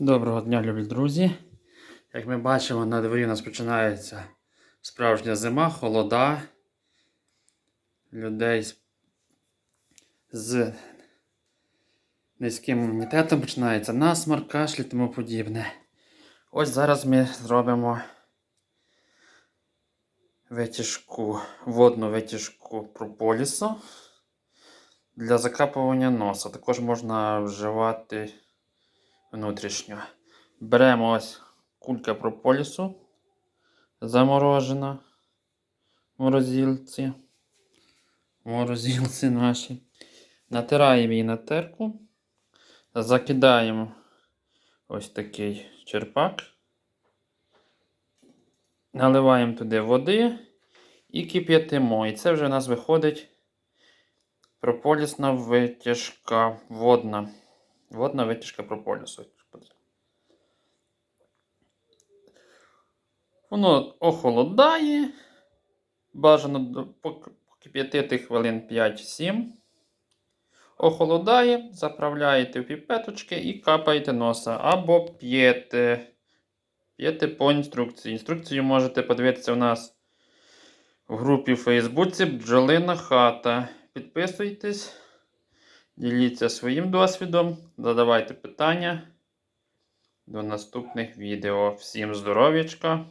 Доброго дня, любі друзі. Як ми бачимо, на дворі у нас починається справжня зима, холода. Людей з, низьким імунітетом починається насморк, кашель і тому подібне. Ось зараз ми зробимо витяжку, водну витяжку прополісу для закапування носа. Також можна вживати внутрішньо. Беремо ось кулька прополісу заморожена в морозилці. В морозилці наші. Натираємо її на терку. Закидаємо ось такий черпак. Наливаємо туди води і кип'ятимо. І це вже у нас виходить прополісна витяжка водна. Водна витяжка прополісу. Воно охолодає. Бажано до- пок- покип'ятити хвилин 5-7. Охолодає, заправляєте в піпеточки і капаєте носа. Або п'єте. П'єте по інструкції. Інструкцію можете подивитися у нас в групі в Фейсбуці Бджолина хата. Підписуйтесь. Діліться своїм досвідом, задавайте питання. До наступних відео. Всім здоров'ячка!